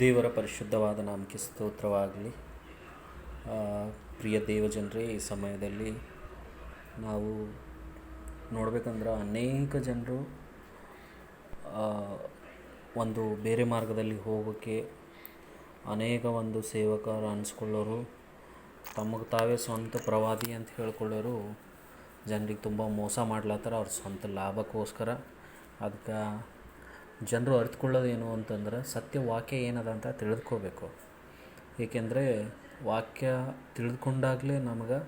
ದೇವರ ಪರಿಶುದ್ಧವಾದ ನಾಮಕ್ಕೆ ಸ್ತೋತ್ರವಾಗಲಿ. ಪ್ರಿಯ ದೇವಜನರೇ, ಈ ಸಮಯದಲ್ಲಿ ನಾವು ನೋಡಬೇಕಂದ್ರೆ ಅನೇಕ ಜನರು ಒಂದು ಬೇರೆ ಮಾರ್ಗದಲ್ಲಿ ಹೋಗೋಕ್ಕೆ ಅನೇಕ ಒಂದು ಸೇವಕರು ಅನಿಸ್ಕೊಳ್ಳೋರು, ತಮಗೆ ತಾವೇ ಸ್ವಂತ ಪ್ರವಾದಿ ಅಂತ ಹೇಳ್ಕೊಳ್ಳೋರು ಜನರಿಗೆ ತುಂಬ ಮೋಸ ಮಾಡ್ಲತ್ತಾರ, ಅವ್ರ ಸ್ವಂತ ಲಾಭಕ್ಕೋಸ್ಕರ. ಅದಕ್ಕೆ ಜನರು ಅರಿತುಕೊಳ್ಳೋದೇನು ಅಂತಂದ್ರೆ ಸತ್ಯ ವಾಕ್ಯ ಏನದ ಅಂತ ತಿಳಿದುಕೋಬೇಕು. ಏಕೆಂದರೆ ವಾಕ್ಯ ತಿಳಿದುಕೊಂಡಾಗಲೇ ನಮಗೆ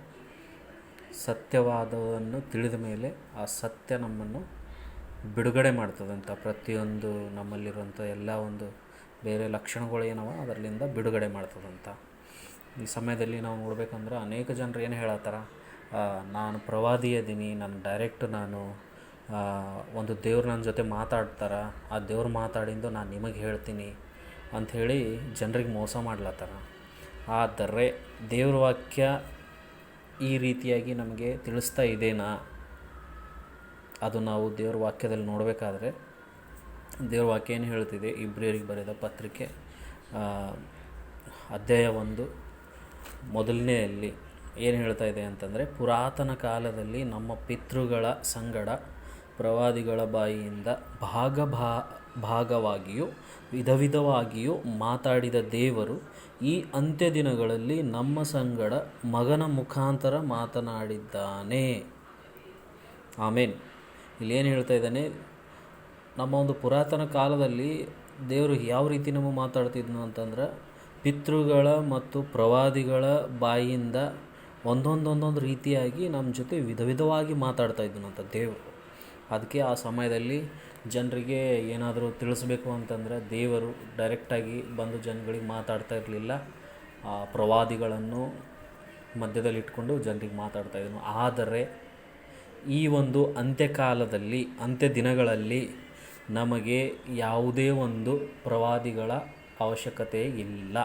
ಸತ್ಯವಾದವನ್ನು ತಿಳಿದ ಮೇಲೆ ಆ ಸತ್ಯ ನಮ್ಮನ್ನು ಬಿಡುಗಡೆ ಮಾಡ್ತದಂತ ಪ್ರತಿಯೊಂದು ನಮ್ಮಲ್ಲಿರುವಂಥ ಎಲ್ಲ ಒಂದು ಬೇರೆ ಲಕ್ಷಣಗಳು ಏನವ ಅದರಲ್ಲಿಂದ ಬಿಡುಗಡೆ ಮಾಡ್ತದಂತ ಈ ಸಮಯದಲ್ಲಿ ನಾವು ನೋಡ್ಬೇಕಂದ್ರೆ ಅನೇಕ ಜನರು ಏನು ಹೇಳತ್ತಾರ? ನಾನು ಪ್ರವಾದಿ ಅದೀನಿ ನಾನು ಡೈರೆಕ್ಟ್ ನಾನು ಒಂದು ದೇವ್ರು ನನ್ನ ಜೊತೆ ಮಾತಾಡ್ತಾರೆ, ಆ ದೇವ್ರು ಮಾತಾಡಿಂದು ನಾನು ನಿಮಗೆ ಹೇಳ್ತೀನಿ ಅಂಥೇಳಿ ಜನರಿಗೆ ಮೋಸ ಮಾಡ್ಲತ್ತಾರ. ಆದರೆ ದೇವ್ರ ವಾಕ್ಯ ಈ ರೀತಿಯಾಗಿ ನಮಗೆ ತಿಳಿಸ್ತಾ ಇದೇನಾ? ಅದು ನಾವು ದೇವ್ರ ವಾಕ್ಯದಲ್ಲಿ ನೋಡಬೇಕಾದ್ರೆ ದೇವ್ರ ವಾಕ್ಯ ಏನು ಹೇಳ್ತಿದೆ? ಇಬ್ರಿಯರಿಗೆ ಬರೆದ ಪತ್ರಿಕೆ ಅಧ್ಯಾಯ ಒಂದು, ಮೊದಲನೆಯಲ್ಲಿ ಏನು ಹೇಳ್ತಾ ಇದೆ ಅಂತಂದರೆ, ಪುರಾತನ ಕಾಲದಲ್ಲಿ ನಮ್ಮ ಪಿತೃಗಳ ಸಂಗಡ ಪ್ರವಾದಿಗಳ ಬಾಯಿಯಿಂದ ಭಾಗ ಭಾಗವಾಗಿಯೂ ವಿಧ ವಿಧವಾಗಿಯೂ ಮಾತಾಡಿದ ದೇವರು ಈ ಅಂತ್ಯ ದಿನಗಳಲ್ಲಿ ನಮ್ಮ ಸಂಗಡ ಮಗನ ಮುಖಾಂತರ ಮಾತನಾಡಿದ್ದಾನೆ. ಆಮೇನ್. ಏನು ಹೇಳ್ತಾ ಇದ್ದಾನೆ? ನಮ್ಮ ಒಂದು ಪುರಾತನ ಕಾಲದಲ್ಲಿ ದೇವರು ಯಾವ ರೀತಿ ನಮ್ಮ ಮಾತಾಡ್ತಿದ್ನು ಅಂತಂದ್ರೆ ಪಿತೃಗಳ ಮತ್ತು ಪ್ರವಾದಿಗಳ ಬಾಯಿಯಿಂದ ಒಂದೊಂದೊಂದೊಂದು ರೀತಿಯಾಗಿ ನಮ್ಮ ಜೊತೆ ವಿಧ ವಿಧವಾಗಿ ಮಾತಾಡ್ತಾ ಇದ್ದನಂತ ದೇವರು. ಅದಕ್ಕೆ ಆ ಸಮಯದಲ್ಲಿ ಜನರಿಗೆ ಏನಾದರೂ ತಿಳಿಸ್ಬೇಕು ಅಂತಂದರೆ ದೇವರು ಡೈರೆಕ್ಟಾಗಿ ಬಂದು ಜನಗಳಿಗೆ ಮಾತಾಡ್ತಾ ಇರಲಿಲ್ಲ. ಆ ಪ್ರವಾದಿಗಳನ್ನು ಮಧ್ಯದಲ್ಲಿ ಇಟ್ಕೊಂಡು ಜನರಿಗೆ ಮಾತಾಡ್ತಾ ಇದ್ದನು ಆದರೆ ಈ ಒಂದು ಅಂತ್ಯಕಾಲದಲ್ಲಿ, ಅಂತ್ಯ ದಿನಗಳಲ್ಲಿ ನಮಗೆ ಯಾವುದೇ ಒಂದು ಪ್ರವಾದಿಗಳ ಅವಶ್ಯಕತೆ ಇಲ್ಲ.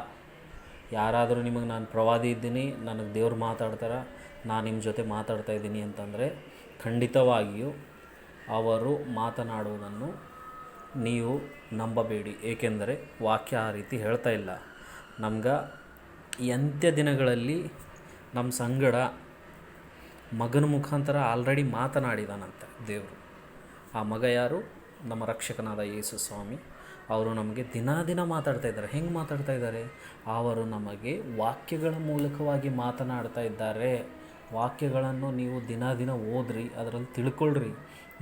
ಯಾರಾದರೂ ನಿಮಗೆ ನಾನು ಪ್ರವಾದಿ ಇದ್ದೀನಿ, ನನಗೆ ದೇವ್ರು ಮಾತಾಡ್ತಾರೆ, ನಾನು ನಿಮ್ಮ ಜೊತೆ ಮಾತಾಡ್ತಾ ಇದ್ದೀನಿ ಅಂತಂದರೆ ಖಂಡಿತವಾಗಿಯೂ ಅವರು ಮಾತನಾಡುವುದನ್ನು ನೀವು ನಂಬಬೇಡಿ, ಏಕೆಂದರೆ ವಾಕ್ಯ ಆ ರೀತಿ ಹೇಳ್ತಾ ಇಲ್ಲ. ನಮ್ಗೆ ಈ ದಿನಗಳಲ್ಲಿ ನಮ್ಮ ಸಂಗಡ ಮಗನ ಮುಖಾಂತರ ಆಲ್ರೆಡಿ ಮಾತನಾಡಿದಾನಂತೆ ದೇವರು. ಆ ಮಗ ಯಾರು? ನಮ್ಮ ರಕ್ಷಕನಾದ ಯೇಸು ಸ್ವಾಮಿ. ಅವರು ನಮಗೆ ದಿನಾ ದಿನ ಮಾತಾಡ್ತಾ ಇದ್ದಾರೆ. ಹೆಂಗೆ ಮಾತಾಡ್ತಾ ಇದ್ದಾರೆ? ಅವರು ನಮಗೆ ವಾಕ್ಯಗಳ ಮೂಲಕವಾಗಿ ಮಾತನಾಡ್ತಾ ಇದ್ದಾರೆ. ವಾಕ್ಯಗಳನ್ನು ನೀವು ದಿನ ದಿನ ಓದ್ರಿ, ಅದರಲ್ಲಿ ತಿಳ್ಕೊಳ್ರಿ.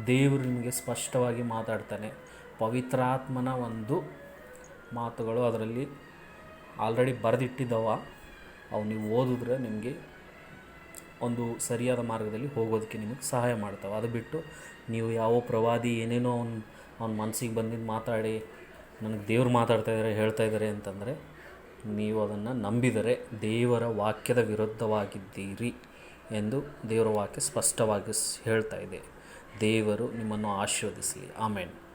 ದೇವರು ನಿಮಗೆ ಸ್ಪಷ್ಟವಾಗಿ ಮಾತಾಡ್ತಾನೆ. ಪವಿತ್ರಾತ್ಮನ ಒಂದು ಮಾತುಗಳು ಅದರಲ್ಲಿ ಆಲ್ರೆಡಿ ಬರೆದಿಟ್ಟಿದ್ದವ ಅವು ನೀವು ಓದಿದ್ರೆ ನಿಮಗೆ ಒಂದು ಸರಿಯಾದ ಮಾರ್ಗದಲ್ಲಿ ಹೋಗೋದಕ್ಕೆ ನಿಮಗೆ ಸಹಾಯ ಮಾಡ್ತಾವೆ. ಅದು ಬಿಟ್ಟು ನೀವು ಯಾವ ಪ್ರವಾದಿ ಏನೇನೋ ಅವ್ನು, ಅವ್ನ ಮನಸ್ಸಿಗೆ ಬಂದಿದ್ದು ಮಾತಾಡಿ, ನನಗೆ ದೇವ್ರು ಮಾತಾಡ್ತಾ ಇದ್ದಾರೆ, ಹೇಳ್ತಾ ಇದ್ದಾರೆ ಅಂತಂದರೆ ನೀವು ಅದನ್ನು ನಂಬಿದರೆ ದೇವರ ವಾಕ್ಯದ ವಿರುದ್ಧವಾಗಿದ್ದೀರಿ. ಎಂದು ದೇವರ ವಾಕ್ಯ ಸ್ಪಷ್ಟವಾಗಿ ಹೇಳ್ತಾ ಇದೆ. ದೇವರು ನಿಮ್ಮನ್ನು ಆಶೀರ್ವದಿಸಲಿ. ಆಮೇಲೆ